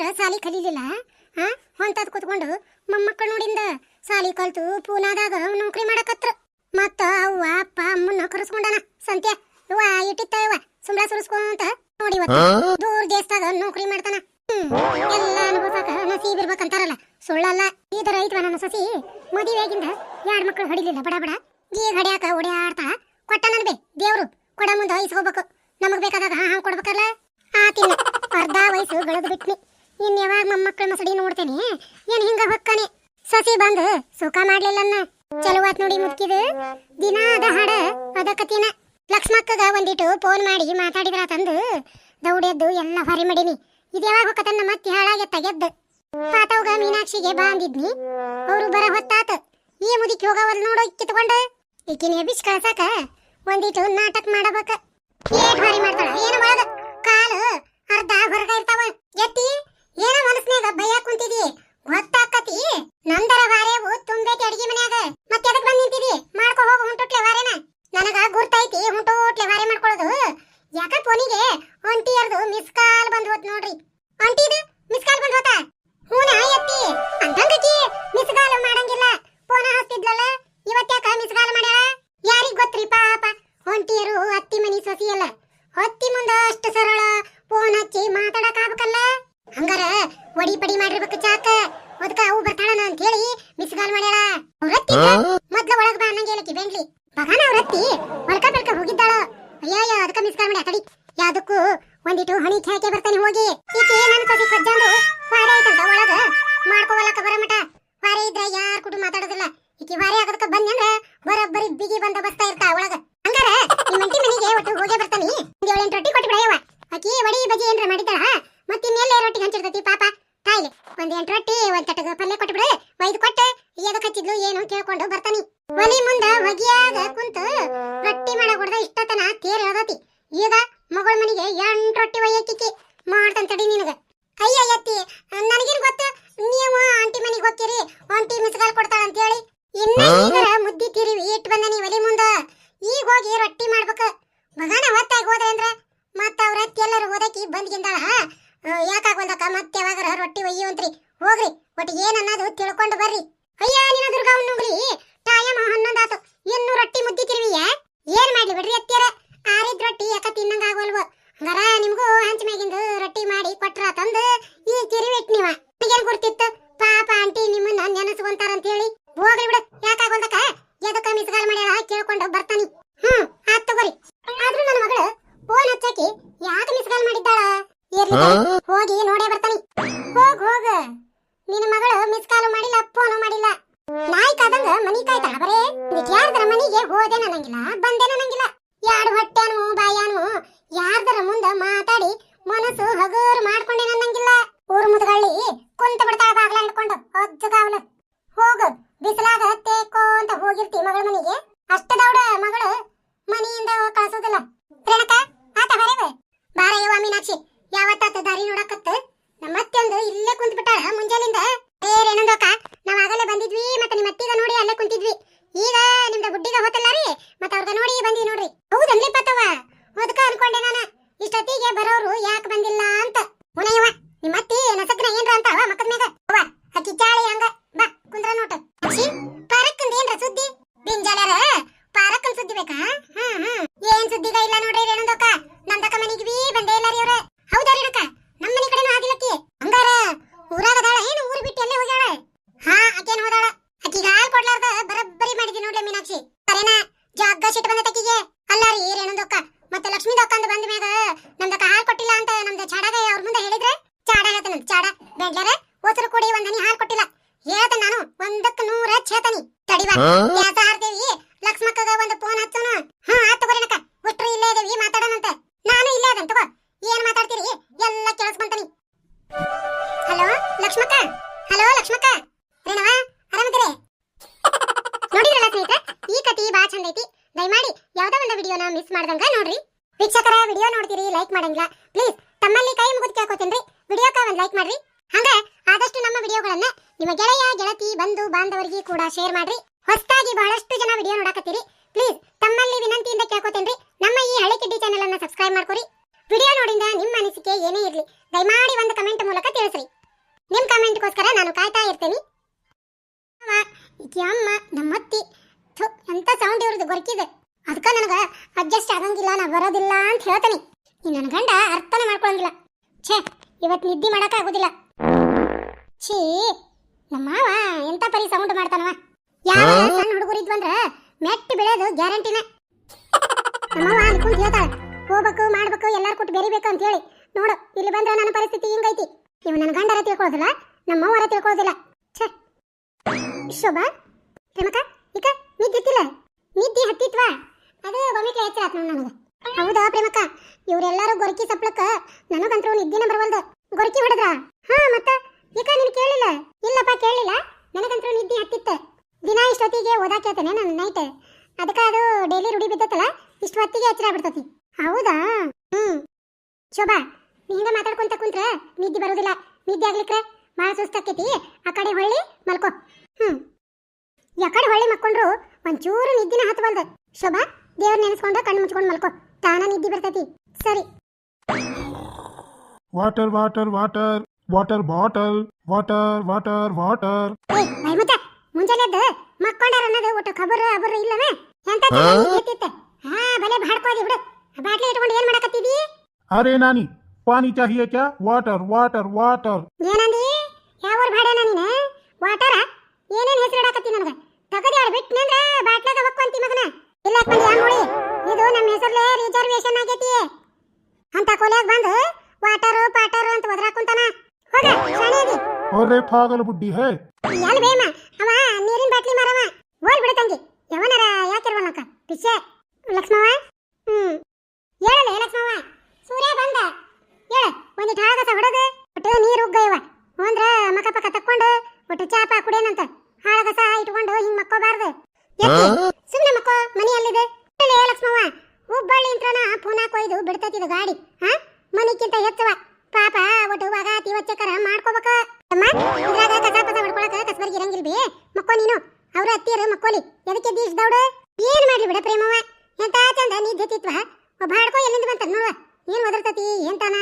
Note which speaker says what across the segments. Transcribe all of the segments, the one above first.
Speaker 1: ಇದ್ರ ಸಾಲಿ ಕಲೀಲಿಲ್ಲ ಹಾ ಹೊಂತದ್ ಕುತ್ಕೊಂಡು ಮೊಮ್ಮಕ್ಕಳು ನೋಡಿಂದ ಸಾಲಿ ಕಲ್ತು ಪೂನಾದಾಗ ನೌಕರಿ ಮಾಡಕತ್ರ. ಮತ್ತ ಅವ್ವ ಅಪ್ಪ ಅಮ್ಮನ್ನ ಕರೆಸ್ಕೊಂಡನ ಸಂತ್ಯ. ಇವ ಇಟ್ಟಿತ್ತ ಇವ ಸುಮ್ಳ ಸುರಿಸ್ಕೊಂತ ನೋಡಿ ದೂರ ದೇಶದಾಗ ನೌಕರಿ ಮಾಡ್ತಾನ. ಎಲ್ಲ ಅನುಭವಕ ನಸೀಬ್ ಇರ್ಬೇಕಂತಾರಲ್ಲ. ಸುಳ್ಳಲ್ಲ ಈ ತರ ಐತ್ವ ನನ್ನ ಸಸಿ. ಮದುವೆಗಿಂದ ಎರಡ್ ಮಕ್ಕಳು ಹಡಿಲಿಲ್ಲ ಬಡ ಬಡ. ಈಗ ಹಡಿಯಾಕ ಓಡಾಡ್ತಾ ಕೊಟ್ಟ ನನ್ಬೆ ದೇವ್ರು ಕೊಡ ಮುಂದ ಇಸ್ಕೋಬೇಕು ನಮಗ್ ಬೇಕಾದಾಗ ಹಾ ಆ ಆತಿಲ್ಲ ಅರ್ಧ ವಯಸ್ಸು ಗಳದ್ ಬಿಟ್ನಿ. ಇನ್ ಯಾವಾಗ ಮೊಮ್ಮಕ್ಕಳ ಮಸಡಿ ನೋಡ್ತೇನೆ? ಏನ್ ಹಿಂಗ ಹೊಕ್ಕಾನೆ? ಸಸಿ ಬಂದು ಸುಖ ಮಾಡ್ಲಿಲ್ಲನ್ನ ಚಲುವಾತ್ ನೋಡಿ ಮುದ್ಕಿದ ದಿನಾದ ಹಾಡ ಅದಕ್ಕತಿನ ಲಕ್ಷ್ಮಕ್ಕಗ ಒಂದಿಟ್ಟು ಫೋನ್ ಮಾಡಿ ಮಾತಾಡಿದ್ರ ತಂದು, ದೌಡೆದ್ದು ಎಲ್ಲ ಹೊರಿ ಮಾಡಿನಿ ಇದು ಯಾವಾಗ ಹೊಕ್ಕತನ್ನ ಮತ್ತೆ ಹಾಳಾಗೆ ತೆಗೆದ್ದು. ಪಾತವ್ಗ ಮೀನಾಕ್ಷಿಗೆ ಬಾಂದಿದ್ನಿ ಅವ್ರು ಬರ ಹೊತ್ತಾತ. ಈ ಮುದಿಕ್ ಹೋಗವಲ್ ನೋಡೋ ಕಿತ್ಕೊಂಡ, ಈಕಿನ ಎಬ್ಬಿಸ್ ಕಳ್ಸಾಕ ಒಂದಿಟ್ಟು ನಾಟಕ ಮಾಡಬೇಕ. ಏಟ್ ಹೊರಿ ಮಾಡ್ತಾಳ. ಏನು ಒಳಗ ಕಾಲು ಅರ್ಧ ಹೊರಗ ಇರ್ತಾವ. ಎತ್ತಿ ಏನ ಮನಸ್ನಾಗ ಭಯ ಕುಂತಿದಿ? ಗೊತ್ತಾಕತಿ. ನಂದರ ವಾರೇವು ತುಂಬೈತಿ ಅಡಿಗೆ ಮನ್ಯಾಗ. ಮತ್ತೆ ಎದಕ್ ಬಂದ್ ನಿಂತಿದಿ? ಮಾಡ್ಕೊ ಹೋಗು ಹುಂಟುಟ್ಲೆ ವಾರೇನ ನನಗ ಗುರ್ತೈತಿ ಹುಂಟುಟ್ಲೆ ವಾರೆ ಮಾಡ್ಕೊಳ್ಳೋದು ಯಾಕ ಫೋನಿಗೆ ಒಂಟಿಯರ್ದು ಮಿಸ್ ಕಾಲ್ ಬಂದ್ ಹೋತ್ ನೋಡ್ರಿ. ಒಂಟಿದು ಮೊದ್ಲ ಒಳಗ್ ಬಾ ಅನ್ನಂಗೆ ಹೇಳಕಿ ಬೆಂಡ್ಲಿ. ಬಗಾನ ಅವ್ರತ್ತಿ ಒಳಕ ಬೆಳ್ಕ ಹೋಗಿದ್ದಾಳ. ಅಯ್ಯಯ್ಯ ಅದಕ್ಕ ಮಿಸ್ ಕಾಲ್ ಮಾಡ್ಯಾ ತಡಿ ಯಾವ್ದಕ್ಕೂ ಒಂದಿಟ್ಟು ಹಣಿ ಖ್ಯಾಕೆ ಬರ್ತಾನೆ ಹೋಗಿ ಈಕೆ ನನ್ನ ಸಸಿ ಕಜ್ಜಂದು ವಾರೆ ಐತಂತ ಒಳಗ ಮಾಡ್ಕೋವಲ್ಲಕ ಬರಮಟ ವಾರೆ ಇದ್ರ ಯಾರ್ ಕೂಡ ಮಾತಾಡೋದಿಲ್ಲ ಈಕಿ ವಾರೆ ಆಗೋದಕ್ಕ ಬಂದ್ಯಂದ್ರ ಬರೋಬ್ಬರಿ ಬಿಗಿ ಬಂದ ಬಸ್ತಾ ಇರ್ತಾ ಒಳಗ ಹಂಗಾರ ನಿಮ್ಮ ಅಂಟಿ ಮನೆಗೆ ಒಟ್ಟು ಹೋಗೇ ಬರ್ತಾನಿ ಒಂದ್ ಏಳೆಂಟು ರೊಟ್ಟಿ ಕೊಟ್ಟು ಬಿಡಯವ ಆಕಿ ವಡಿ ಬಜಿ ಏನ್ರ ಮಾಡಿದ್ದಾಳ ಮತ್ತೆ ಇನ್ನೆಲ್ಲ ರೊಟ್ಟಿ ಹಂಚಿರ್ತೈತಿ ಪಾಪ ತಾಯಿಗೆ ಒಂದ್ ಎಂಟು ರೊಟ್ಟಿ ಒಂದ್ ತಟಗ ಪಲ್ಯ ಕೊಟ್ಟು ಬಿಡು ಒಯ್ದು ಕೊಟ್ಟು ಎದಕ್ ಹಚ್ಚಿದ್ಲು ಏನು ಕೇಳ್ಕೊಂಡು ಬರ್ತಾನಿ ಒಲಿ ಮುಂದ ಹೊಗಿಯಾಗ ಕುಂತು ರೊಟ್ಟಿ ಮಾಡಕ್ ಹೊಡ್ದ ಇಷ್ಟತನ ತೇರ್ ಹೇಳ್ದತಿ ಈಗ ಮಗಳ ಮನೆಗೆ ಎಂಟು ರೊಟ್ಟಿ ಒಯ್ಯಕ್ಕಿಕ್ಕಿ ಮಾಡ್ತಾನ ತಡಿ ನಿನಗ ಅಯ್ಯ ಎತ್ತಿ ನನಗೇನ್ ಗೊತ್ತ ನೀವು ಆಂಟಿ ಮನೆಗೆ ಹೋಗ್ತೀರಿ ಆಂಟಿ ಮಿಸ್ಗಾಲ್ ಕೊಡ್ತಾಳ ಅಂತ ಹೇಳಿ ಇನ್ನ ಈಗರ ಮುದ್ದಿ ತಿರಿವಿ ಇಟ್ ಬಂದನಿ ಒಲಿ ಮುಂದ ಈಗ ಹೋಗಿ ರೊಟ್ಟಿ ಮಾಡ್ಬೇಕು ಮಗನ ಹೊತ್ತಾಗಿ ಹೋದ್ರೆ ಅಂದ್ರ ಮತ್ತ ಅವ್ರ ಅತ್ತಿ ಎಲ್ಲರೂ ಓದಕಿ ಬಂದ್ಗಿಂದಾಳ ಯಾಕಾಗ ಬಂದಕ್ಕ ಮತ್ತೆ ಯಾವಾಗರ ರೊಟ್ಟಿ ಒಯ್ಯುವಂತ್ರಿ ಹೋಗ್ರಿ ಒಟ್ಟು ಏನ್ ಅನ್ನೋದು ತಿಳ್ಕೊಂಡು ಬರ್ರಿ ಅಯ್ಯ ನಿನ್ನ ದುರ್ಗವ್ನ ನುಂಗ್ಲಿ ಟೈಮ್ ಹನ್ನೊಂದಾತು ಇನ್ನು ರೊಟ್ಟಿ ಮುದ್ದಿ ತಿರುವಿಯ ಏನ್ ಮಾಡ್ಲಿ ಬಿಡ್ರಿ ಅತ್ತಿಯರ ಆರಿದ್ ರೊಟ್ಟಿ ಯಾಕ ತಿನ್ನಂಗ ಆಗೋಲ್ವ ಹಂಗಾರ ನಿಮ್ಗೂ ಹಂಚ ಮ್ಯಾಗಿಂದು ರೊಟ್ಟಿ ಮಾಡಿ ಕೊಟ್ರ ತಂದು ಈ ತಿರುವಿಟ್ ನೀವ ನಿಗೇನ್ ಗುರ್ತಿತ್ತು ಪಾಪ ಆಂಟಿ ನಿಮ್ಮನ್ನ ನೆನೆಸ್ಕೊಂತಾರ ಅಂತ ಹೇಳಿ ಹೋಗ್ರಿ ಬಿಡು ಯಾಕಾಗೋದಕ್ಕ ಎದಕ್ಕ ಮಿಸ್ಗಾಲ್ ಮಾಡ್ಯಾಳ ಕೇಳ್ಕೊಂಡು ಬರ್ತಾನಿ ಹ್ಮ್ ಆತ್ ತಗೋರಿ ಆದ್ರೂ ನನ್ನ ಮಗಳು ಫೋನ್ ಹಚ್ಚಾಕಿ ಯಾಕೆ ಮಿಸ್ಗಾಲ್ ಮಾಡಿದ್ದಾಳ ಹೋಗಿ ನೋಡೇ ಬರ್ತಾನೆ. ಹೋಗ್ ಹೋಗ. ನಿನ್ನ ಮಗಳು ಮಿಸ್ ಕಾಲು ಮಾಡಿಲ್ಲ ಫೋನು ಮಾಡಿಲ್ಲ. ನಾಯಿ ಕಾದಂಗ ಮನಿ ಕಾಯ್ತಾಳ ಬರೇ. ಯಾರ್ದರ ಮನಿಗೆ ಹೋದೆ ಅನ್ನಂಗಿಲ್ಲ ಬಂದೆ ಅನ್ನಂಗಿಲ್ಲ. ಯಾಡ್ ಹೊಟ್ಟೆನು ಬಾಯಾನು ಯಾರ್ದರ ಮುಂದ ಮಾತಾಡಿ ಮನಸ್ಸು ಹಗೂರ್ ಮಾಡ್ಕೊಂಡೆ ಅನ್ನಂಗಿಲ್ಲ. ಊರ್ ಮುದ್ಗಳ್ಳಿ ಕುಂತ ಬಿಡ್ತಾಳ ಬಾಗ್ಲ ಹಿಡ್ಕೊಂಡು ಅಜ್ಜಗಾವಲ ಹೋಗು ಬಿಸಿಲಾಗ ತೇಕೋ ಅಂತ ಹೋಗಿರ್ತಿ ಮಗಳ ಮನಿಗೆ. ಇಲ್ಲ ಪ್ಲೀಸ್ ತಮ್ಮಲ್ಲಿ ಕೈ ಮುಗಿದು ಕೇಳ್ಕೊತೀನಿ ವಿಡಿಯೋಕ್ಕೆ ಒಂದು ಲೈಕ್ ಮಾಡ್ರಿ. ಹಾಗೆ ಆದಷ್ಟು ನಮ್ಮ ವಿಡಿಯೋಗಳನ್ನ ನಿಮ್ಮ ಗೆಳೆಯ, ಗೆಳತಿ, ಬಂಧು, ಬಾಂಧವರಿಗೆ ಕೂಡ ಶೇರ್ ಮಾಡ್ರಿ. ಹೊಸದಾಗಿ ಬಹಳಷ್ಟು ಜನ ವಿಡಿಯೋ ನೋಡಕತ್ತೀರಿ. ಪ್ಲೀಸ್ ತಮ್ಮಲ್ಲಿ ವಿನಂತಿಯಿಂದ ಕೇಳ್ಕೊತೀನಿ ನಮ್ಮ ಈ ಹಳೆ ಕಿಡ್ಡಿ ಚಾನೆಲ್ ಅನ್ನು ಸಬ್ಸ್ಕ್ರೈಬ್ ಮಾಡ್ಕೊರಿ. ವಿಡಿಯೋ ನೋಡಿದ ನಿಮ್ಮ ಅನಿಸಿಕೆ ಏನೇ ಇರಲಿ, ದಯಮಾಡಿ ಒಂದು ಕಮೆಂಟ್ ಮೂಲಕ ತಿಳಿಸ್ರಿ. ನಿಮ್ಮ ಕಮೆಂಟ್ಗೋಸ್ಕರ ನಾನು ಕಾಯ್ತಾ ಇರ್ತೇನೆ. ಅಮ್ಮ, ನಮ್ಮತ್ತಿ, ಥು ಎಂಥ ಸೌಂಡ್ ಇವ್ರದ್ದು ಗೊರಕಿದೆ. ಅದಕ್ಕೆ ನನಗೆ ಅಡ್ಜಸ್ಟ್ ಆಗಂಗಿಲ್ಲ, ನಾ ಬರೋದಿಲ್ಲ ಅಂತ ಹೇಳ್ತೇನೆ. ಈ ನನ್ನ ಗಂಡ ಅರ್ಥನೇ ಮಾಡ್ಕೊಳಂಗಿಲ್ಲ. ಛೇ ಇವತ್ತು ನಿದ್ದೆ ಮಾಡೋಕ್ಕಾಗೋದಿಲ್ಲ ಆಗೋದಿಲ್ಲ. ಛೀ ನಮ್ಮ ಮಾವ ಎಂತ ಪರಿ ಸೌಂಡ್ ಮಾಡ್ತಾನವ? ಯಾರು ಸಣ್ಣ ಹುಡುಗರು ಇದ್ವಂದ್ರ ಮೆಟ್ಟಿ ಬೆಳೆಯೋದು ಗ್ಯಾರಂಟಿನ. ನಮ್ಮವ ಅನ್ಕೊಂಡು ಹೇಳ್ತಾಳೆ ಹೋಗ್ಬೇಕು ಮಾಡ್ಬೇಕು ಎಲ್ಲಾರು ಕೊಟ್ಟು ಬೆರಿಬೇಕು ಅಂತ ಹೇಳಿ ನೋಡು ಇಲ್ಲಿ ಬಂದ್ರೆ ನನ್ನ ಪರಿಸ್ಥಿತಿ ಹಿಂಗೈತಿ. ಇವ ನನ್ನ ಗಂಡರ ತಿಳ್ಕೊಳ್ಳೋದಿಲ್ಲ ನಮ್ಮವ್ವರ ತಿಳ್ಕೊಳ್ಳೋದಿಲ್ಲ ಛೇ. ಶೋಭಾ ಪ್ರೇಮಕ ಈಗ ನಿದ್ದೆ ಹತ್ತಿಲ್ಲ ನಿದ್ದೆ ಹತ್ತಿತ್ವಾ? ಅದು ಬೊಮ್ಮಿಟ್ಲೆ ಎಚ್ಚರ ಆತ್ ನೋಡ್ ನನಗೆ. ಹೌದಾ ಪ್ರೇಮಕ ಇವರೆಲ್ಲರೂ ಗೊರಕಿ ಸಪ್ಲಕ್ಕ ನನಗಂತರೂ ನಿದ್ದಿನ ಬರವಲ್ದು. ಗೊರಕಿ ಹೊಡೆದ್ರ? ಹಾ, ಮತ್ತ? ಈಗ ನೀನು ಕೇಳಿಲ್ಲ? ಇಲ್ಲಪ್ಪ, ಕೇಳಿಲ್ಲ. ನನಗಂತರೂ ನಿದ್ದೆ ಹತ್ತಿತ್ತ. ದಿನ ಇಷ್ಟೊತ್ತಿಗೆ ಓದಾಕ ಹೇಳ್ತೇನೆ ನನ್ನ ನೈಟ್ ಅದಕ್ಕ ಅದು ಡೈಲಿ ರೂಢಿ ಬಿದ್ದತ್ತಲ್ಲ, ಇಷ್ಟು ಹೊತ್ತಿಗೆ ಎಚ್ಚರ ಆಗ್ಬಿಡ್ತತಿ. ಹೌದಾ? ಹ್ಮ್. ಶೋಭಾ, ನೀ ಹಿಂಗ ಮಾತಾಡ್ಕೊಂತ ಕುಂತ್ರ ನಿದ್ದೆ ಬರೋದಿಲ್ಲ. ನಿದ್ದೆ ಆಗ್ಲಿಕ್ರೆ ಭಾಳ ಸುಸ್ತಾಕೈತಿ ಆ ಕಡೆ ಹೊಳ್ಳಿ, ಮಲ್ಕೋ. ಹ್ಮ್. ಯಾಕಡೆ ಹೊಳ್ಳಿ ಮಕ್ಕೊಂಡ್ರು ಒಂಚೂರು ನಿದ್ದಿನ ಹತ್ತವಲ್ದು ಶೋಭಾ, ದೇವ್ರ ನೆನೆಸ್ಕೊಂಡು ಕಣ್ಣು ಮುಚ್ಕೊಂಡು ಮಲ್ಕೋ. ತಾನ ನಿದ್ದಿ ಬರ್ತತಿ. ಸರಿ.
Speaker 2: Water water water water bottle water water water
Speaker 1: ಏಯ್ ಭೈಮುತ ಮುಂಜಾನೆ ಎದ್ದು ಮಕ್ಕೊಂಡರ ಅನ್ನೋದು ಒಟ್ಟು ಖಬರ್ ಅಬರ್ ಇಲ್ಲವೆ? ಎಂತ ಹೇಳ್ತಿತ್ತೆ ಹಾ ಬಲೆ ಬಾಡ್ಕೋದಿ ಬಿಡು. ಬಾಟ್ಲಿ ಇಟ್ಕೊಂಡು ಏನ್ ಮಾಡಕತ್ತಿದಿ?
Speaker 2: ಅರೆ ನಾನಿ ಪಾನಿ ಚಾಹಿಯೇ ಕ್ಯಾ ವಾಟರ್ ವಾಟರ್ ವಾಟರ್
Speaker 1: ಏನಂದಿ? ಯಾವ ಊರ್ ಭಾಡ್ಯಾನ ನೀನ? ವಾಟರ ಏನೇನ್ ಹೆಸರು ಇಡಕತ್ತಿ ನನಗ? ತಗದಿ ಆಡ್ಬಿಟ್ನಂದ್ರ ಬಾಟ್ಲಾಗ ಬಕ್ಕು ಮಗನ. ಇಲ್ಲ ಕಲ್ಯಾಣ ನೋಡಿ ಇದು ನಮ್ಮ ಹೆಸರ್ಲೇ ರಿಸರ್ವೇಶನ್ ಆಗೈತಿ. ಅಂತ ಕೊಲೆಗ್ ಬಂದು ವಾಟರು ಪಾಟರು ಅಂತ ಒದರಾಕುಂತಾನ ಹೋಗ ಶಾಣೆದಿ
Speaker 2: ಅರೆ ಪಾಗಲ ಬುಡ್ಡಿ ಹೇ.
Speaker 1: ಎಲ್ ಬೇಮ? ಅವ ನೀರಿನ ಬಾಟ್ಲಿ ಮಾರವ. ಓಡ್ ಬಿಡು ತಂಗಿ. ಯವನರ ಯಾಕಿರ್ವಲ್ಲಕ್ಕ ಪಿಚ್ಚೆ. ಲಕ್ಷ್ಮವ ಹ್ಮ್. ಹೇಳಲ್ಲ ಲಕ್ಷ್ಮವ ಸೂರ್ಯ ಬಂದ. ಹೇಳ ಒಂದಿಟ್ ಹಾಳಗಸ ಹೊಡೆದು ಒಟ್ಟು ನೀರು ಉಗ್ಗಯ್ಯವ ಹೋಂದ್ರ ಮಕ ಪಕ್ಕ ತಕ್ಕೊಂಡು ಒಟ್ಟು ಚಾಪ ಕುಡಿಯನಂತ. ಹಾಳಗಸ ಇಟ್ಕೊಂಡು ಹಿಂಗ್ ಮಕ್ಕೋಬಾರ್ದು. ಸುಮ್ಮನೆ ಮಕ್ಕೋ ಮನಿ ಅಲ್ಲಿದೆ ಲಕ್ಷ್ಮವ್ವ. ಹುಬ್ಬಳ್ಳಿ ಇಂತ್ರನ ಫೋನ್ ಕೊಯ್ದು ಬಿಡ್ತೈತಿದ ಗಾಡಿ. ಹಾ? ಮನಿಕ್ಕಿಂತ ಹೆಚ್ಚವ. ಪಾಪ ಒಟ್ಟು ಅತಿ ವಚ್ಚಕರ ಮಾಡ್ಕೋಬೇಕ. ಅಮ್ಮ ಇದ್ರಾಗ ಕಸ ಪಸ ಹೊಡ್ಕೊಳಕ ಕಸ್ಬರ್ಗಿ ಇರಂಗಿಲ್ ಬಿ. ಮಕ್ಕೋ ನೀನು ಅವ್ರ ಅತ್ತಿಯರು ಮಕ್ಕೋಲಿ ಎದಕ್ಕೆ ದೀಸ್ ದೌಡು? ಏನ್ ಮಾಡ್ಲಿ ಬಿಡ ಪ್ರೇಮವ್ವ. ಎಂತ ಚಂದ ನಿದ್ದೆತಿತ್ವ ಒಬ್ಬ ಹಾಡ್ಕೋ ಎಲ್ಲಿಂದ ಬಂತ ನೋಡುವ. ಏನ್ ಒದರ್ತತಿ ಎಂತಾನ?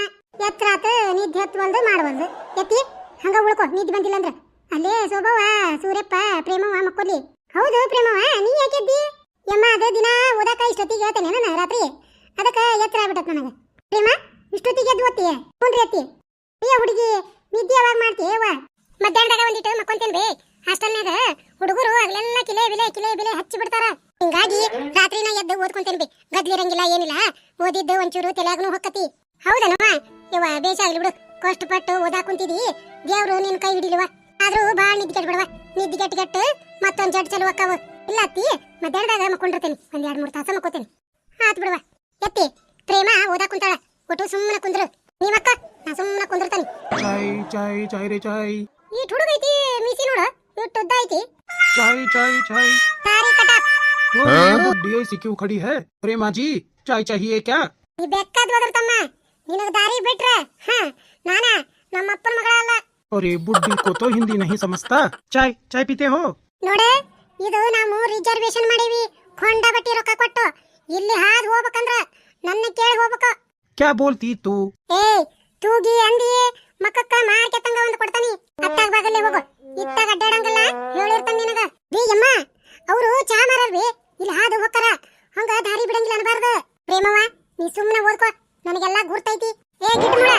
Speaker 1: ಎತ್ತರಾತ ನಿದ್ದೆ ಹತ್ತುವಲ್ದು ಮಾಡವಲ್ದು. ಎತ್ತಿ ಹಂಗ ಉಳ್ಕೋ ನಿದ್ದೆ ಬಂದಿಲ್ಲ ಅಂದ್ರ. ಅಲ್ಲೇ ಸೋಬವ್ವ ಸೂರ್ಯಪ್ಪ ಪ್ರೇಮವ್ವ ಮಕ್ಕೋಲಿ. ಹೌದು ಪ್ರೇಮವ ನೀ ಯಾಕೆದ್ದಿ ಯಮ್ಮ ಅದು ದಿನ ಓದಾಕ ಇಷ್ಟೊತ್ತಿಗೆ ಹೇಳ್ತೇನೆ ನಾನು ರಾತ್ರಿ? ಅದಕ್ಕೆ ಎತ್ತರ ಆಗ್ಬಿಟ್ಟತ್ ನನಗೆ. ಪ್ರೇಮ, ಇಷ್ಟೊತ್ತಿಗೆ ಎದ್ದು ಓದ್ತೀಯ? ಹ್ಞೂ ಅತ್ತಿ. ಅಯ್ಯ ಹುಡುಗಿ, ನಿದ್ದೆ ಯಾವಾಗ ಮಾಡ್ತೀಯ? ಅವ್ವ ಮಧ್ಯಾಹ್ನದಾಗ ಒಂದಿಟ್ಟು ಮಕ್ಕೊಂತೇನೆ ಬೇ. ಹಾಸ್ಟೆಲ್ನಾಗ ಹುಡುಗರು ಅಲ್ಲೆಲ್ಲ ಕಿಲೆ ಬಿಲೆ ಕಿಲೆ ಬಿಲೆ ಹಚ್ಚಿ ಬಿಡ್ತಾರ. ಹಿಂಗಾಗಿ ರಾತ್ರಿನ ಎದ್ದು ಓದ್ಕೊಂತೇನೆ ಗದ್ಲಿರಂಗಿಲ್ಲ ಏನಿಲ್ಲ. ಓದಿದ್ದು ಒಂಚೂರು ತಲೆಯಾಗನು ಹೊಕ್ಕತಿ. ಹೌದನವ ಇವ ಬೇಷ ಆಗ್ಲಿ ಬಿಡು. ಕಷ್ಟಪಟ್ಟು ಓದಾ ಕುಂತಿದಿ. ದೇವ್ರು ನಿನ್ ಕೈ ಹಿಡಿಲಿವ ಆದ್ರೂ ಬಾಳ್ ನಿದ್ದೆ ಕೆಟ್ಟ ಬಿಡವ ನಿದ್ದೆ ಕೆಟ್ಟ ಕೆಟ್ಟು ಮತ್ತೊಂದ್ ಜಡ್ ಚಲೋ ಅಕ್ಕಾವ ಇಲ್ಲ ಅತ್ತಿ ಮಧ್ಯಾಹ್ನದಾಗ ಮಕ್ಕೊಂಡಿರ್ತೇನೆ ಒಂದ್ ಎರಡ್ ಮೂರ್ ತಾಸ ಮಕ್ಕೋತೇನೆ ಆತ್ ಬಿಡವ ಎತ್ತಿ ಪ್ರೇಮ ಓದಾಕ್ ಕುಂತಾಳ ಒಟ್ಟು ಸುಮ್ಮನೆ ಕುಂದ್ರು ನೀವಕ್ಕ ನಾ ಸುಮ್ಮನೆ ಕುಂದಿರ್ತಾನೆ
Speaker 2: चाय चाय चाय रे चाय
Speaker 1: ಈ ಹುಡುಗ ಐತಿ ಮೀಸಿ ನೋಡು ಇಟ್ಟು ಉದ್ದ ಐತಿ
Speaker 2: चाय चाय चाय
Speaker 1: ತಾರಿ ಕಟಾಪ್
Speaker 2: ओ, ये बुड्ढी ऐसी क्यों खड़ी है प्रेमा जी चाय चाहिए क्या
Speaker 1: ಈ ಬೆಕ್ಕದ್ ತಮ್ಮ ನಿನಗ ದಾರಿ ಬಿಟ್ರೆ ಹ ನಾನ ನಮ್ಮ ಅಪ್ಪನ ಮಗಳ ಅಲ್ಲ
Speaker 2: अरे बुड्ढी को तो हिंदी नहीं समझता चाय चाय पीते हो
Speaker 1: ನೋಡೆ ಇದು ನಾವು ರಿಸರ್ವೇಶನ್ ಮಾಡೀವಿ ಕೊಂಡ ಬಟ್ಟಿ ರೊಕ್ಕ ಕೊಟ್ಟು ಇಲ್ಲಿ ಹಾದ್ ಹೋಗ್ಬೇಕಂದ್ರ ನನ್ನ ಕೇಳಿ ಹೋಗ್ಬೇಕು
Speaker 2: क्या बोलती तू
Speaker 1: ಏಯ್ ತೂಗಿ ಅಂದಿ ಮಕ್ಕಕ್ಕ ಮಾರ್ಕೆ ತಂಗ ಒಂದು ಕೊಡ್ತಾನಿ ಅತ್ತಾಗ ಬಾಗಲ್ಲೇ ಹೋಗು ಇತ್ತಾಗ ಅಡ್ಡಾಡಂಗಿಲ್ಲ ಹೇಳಿರ್ತಾನೆ ನಿನಗ ಬೀ ಯಮ್ಮ ಅವರು ಚಾ ಮಾರಲ್ವಿ ಇಲ್ಲಿ ಹಾದು ಹೋಗ್ತಾರ ಹಂಗ ದಾರಿ ಬಿಡಂಗಿಲ್ಲ ಅನ್ಬಾರ್ದು ಪ್ರೇಮವ್ವ ನೀ ಸುಮ್ಮನೆ ಓದ್ಕೋ ನನಗೆಲ್ಲ ಗುರ್ತೈತಿ ಏ ಗಿಡ್ಡ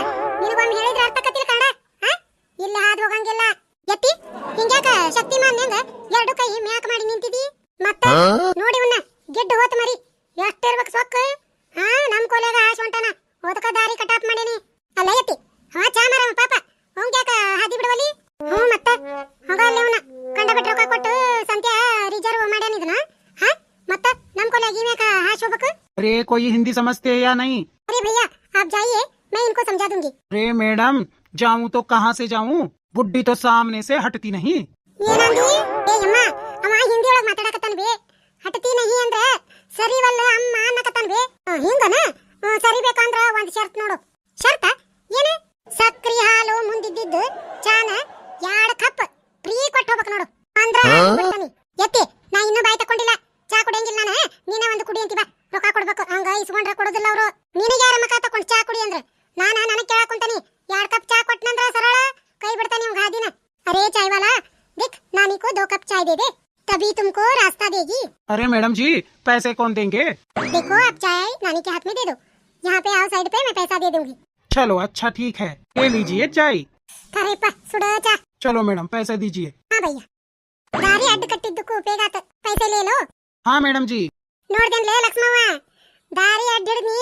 Speaker 1: ಓದಕ ದಾರಿ ಕಟಾಪ್ ಮಾಡೇನಿ ಅಲ್ಲ ಎತ್ತಿ ಹಾ ಚಾ ಮಾರವ ಪಾಪ ಅವ್ನ್ಗ್ಯಾಕ ಹಾದಿ ಬಿಡವಲಿ ಹ್ಞೂ ಮತ್ತ ಹೋಗ ಅಲ್ಲೇ ಅವನ ಕಂಡ ಬಿಟ್ಟು ರೊಕ್ಕ ಕೊಟ್ಟು ಸಂತ್ಯಾ ರಿಸರ್ವ್ ಮಾಡ್ಯಾನ ಇದನ್ನ ಹಾ ಮತ್ತ ನಮ್ ಕೊಲೆಗ ಇವ್ಯಾಕ ಹಾಶ್ ಹೋಗ್ಬೇಕು
Speaker 2: अरे कोई हिंदी समझते हैं या नहीं
Speaker 1: अरे भैया आप जाइए मैं इनको समझा दूंगी
Speaker 2: अरे मैडम जाऊं तो कहाँ से जाऊं बुड्ढी तो सामने से हटती नहीं
Speaker 1: ಏನಂದಿ ಏ ಅಮ್ಮ ಅವ ಹಿಂದಿ ಒಳಗ್ ಮಾತಾಡಕತ್ತಾನ ಬೇ ಹಟತಿ ನಹಿ ಅಂದ್ರ ಸರಿ ವಲ್ಲ ಅಮ್ಮ ಅನ್ನಕತ್ತಾನ ಬೇ ಆ, ಹಿಂಗನ ಆ, ಸರಿ ಬೇಕಂದ್ರ ಒಂದ್ ಶರ್ತ್ ನೋಡು ಶರ್ತ ಏನ ಸಕ್ರಿ ಹಾಲು ಮುಂದಿದ್ದಿದ್ದು ಚಾನ ಯಾಡ್ ಕಪ್ ಫ್ರೀ ಕೊಟ್ಟು ಹೋಗ್ಬೇಕು ನೋಡು ಅಂದ್ರ ಬಿಡ್ತಾನಿ. ಎತ್ತಿ ನಾ ಇನ್ನೂ ಬಾಯ್ ತಕೊಂಡಿಲ್ಲ ಚಾ ಕುಡಿಯಂಗಿಲ್ಲ ನಾನು ನೀನೇ ಒಂದು ಕುಡಿ ಅಂತಿ ಬಾ ರೊಕ್ಕ ಕೊಡ್ಬೇಕು ಹಂಗ ಇಸ್ಕೊಂಡ್ರ ಕೊಡೋದಿಲ್ಲ ಅವರು ನಿನಗೆ ಯಾರ ಮಕ ತಕೊಂಡ್ ಚಾ ಕುಡಿ ಅಂದ್ರ ನಾನ ನನಗ್ ಕೇಳಾಕುಂತಾನಿ ಎರಡ್ ಕಪ್ ಚಾ ಕೊಟ್ನಂದ್ರ ಸರಳ ಕೈ ಬಿಡ್ತಾನಿ ಅವ್ಗ ಹಾದಿನ अरे चाय वाला देख नानी को दो कप चाय दे दे तभी तुमको रास्ता नाश्ता देगी
Speaker 2: अरे मैडम जी पैसे कौन देंगे
Speaker 1: देखो आप चाय नानी के हाथ में दे दो यहाँ पे आओ साइड पे मैं पैसा दे दूंगी
Speaker 2: चलो अच्छा ठीक है ले लीजिए चाय
Speaker 1: ಕರೆಪ್ಪ ಸುಡ ಚಾ
Speaker 2: चलो मैडम पैसे दीजिए
Speaker 1: ಹಾ ಭಯ್ಯ ದಾರಿ ಅಡ್ಡ ಕಟ್ಟಿದ್ದಕ್ಕೂ ಉಪಯೋಗ ಆತ ಪೈಸೆ ಲೇಲೋ
Speaker 2: हाँ मैडम जी
Speaker 1: ನೋಡ್ದೇನ್ಲೇ ಲಕ್ಷ್ಮವ್ವ ದಾರಿ ಅಡ್ಡಿಡ್ನಿ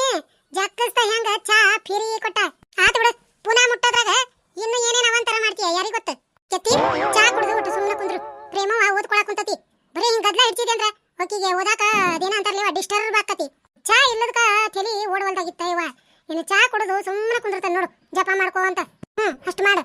Speaker 1: ಜಕ್ಕಸ್ತ ಹೆಂಗ ಚಾ ಫಿರಿ ಕೊಟ್ಟ ಆತ್ ಬಿಡು ಪುನಃ ಮುಟ್ಟೋದ್ರಾಗ ಇನ್ನು ಏನೇನ ಅವಂತರ ಮಾಡ್ತೀಯ ಯಾರಿಗ್ ಗೊತ್ತ ಕೆತ್ತಿ ಚಾ ಕುಡ್ದು ಬಿಟ್ಟು ಸುಮ್ಮನೆ ಕುಂದ್ರು ಪ್ರೇಮವ್ವ ಓದ್ಕೊಳಕ್ ಕುಂತತಿ ಬರೀ ಹಿಂಗ್ ಗದ್ಲ ಹಿಡ್ಸಿದೆ ಅಂದ್ರ ಆಕಿಗೆ ಓದಾಕ ಅದೇನ ಅಂತಾರಲಿವ ಡಿಸ್ಟರ್ಬ್ ಆಕತಿ ಚಾ ಇಲ್ಲದಕ ತಲಿ ಓಡುವಂತಾಗಿತ್ತ ಇವ. ಇನ್ನು ಚಾ ಕುಡಿದು ಸುಮ್ಮನೆ ಕುಂದಿರ್ತಾನೆ ನೋಡು. ಜಪ ಮಾಡ್ಕೋ ಅಂತ. ಹ್ಮ್, ಅಷ್ಟು ಮಾಡು.